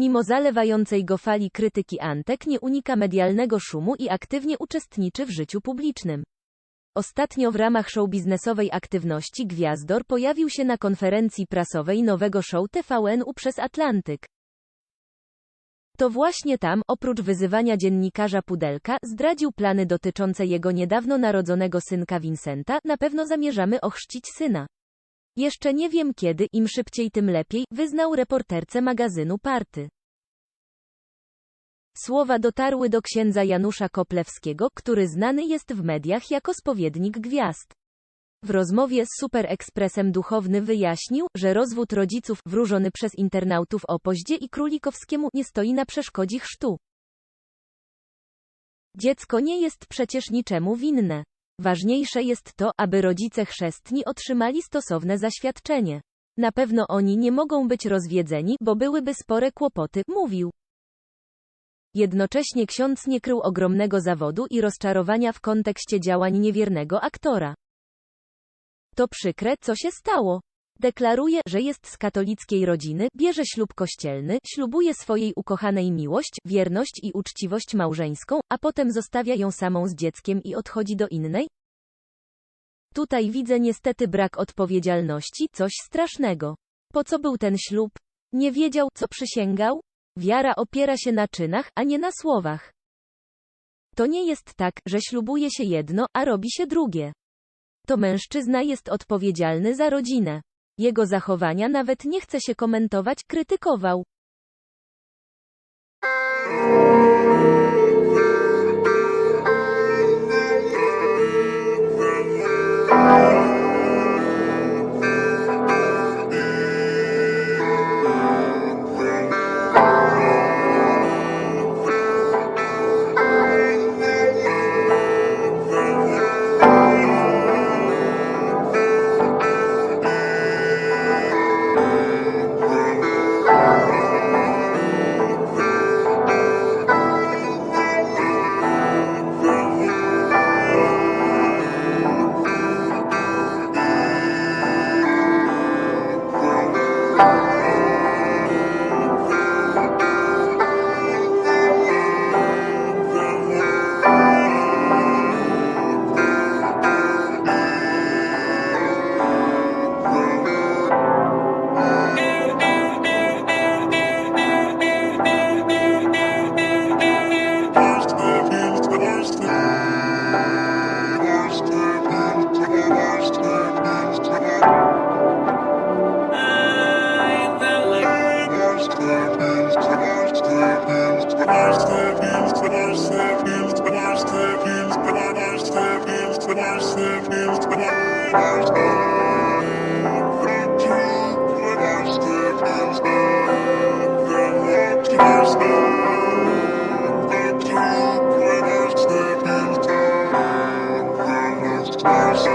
Mimo zalewającej go fali krytyki Antek nie unika medialnego szumu i aktywnie uczestniczy w życiu publicznym. Ostatnio w ramach show biznesowej aktywności Gwiazdor pojawił się na konferencji prasowej nowego show TVN-u przez Atlantyk. To właśnie tam, oprócz wyzywania dziennikarza Pudelka, zdradził plany dotyczące jego niedawno narodzonego synka Vincenta, na pewno zamierzamy ochrzcić syna. Jeszcze nie wiem kiedy, im szybciej tym lepiej, wyznał reporterce magazynu Party. Słowa dotarły do księdza Janusza Koplewskiego, który znany jest w mediach jako spowiednik gwiazd. W rozmowie z Super Expressem duchowny wyjaśnił, że rozwód rodziców, wróżony przez internautów Opoździe i Królikowskiemu, nie stoi na przeszkodzie chrztu. Dziecko nie jest przecież niczemu winne. Ważniejsze jest to, aby rodzice chrzestni otrzymali stosowne zaświadczenie. Na pewno oni nie mogą być rozwiedzeni, bo byłyby spore kłopoty, mówił. Jednocześnie ksiądz nie krył ogromnego zawodu i rozczarowania w kontekście działań niewiernego aktora. To przykre, co się stało. Deklaruje, że jest z katolickiej rodziny, bierze ślub kościelny, ślubuje swojej ukochanej miłość, wierność i uczciwość małżeńską, a potem zostawia ją samą z dzieckiem i odchodzi do innej? Tutaj widzę niestety brak odpowiedzialności, coś strasznego. Po co był ten ślub? Nie wiedział, co przysięgał? Wiara opiera się na czynach, a nie na słowach. To nie jest tak, że ślubuje się jedno, a robi się drugie. To mężczyzna jest odpowiedzialny za rodzinę. Jego zachowania nawet nie chce się komentować, krytykował. Stars.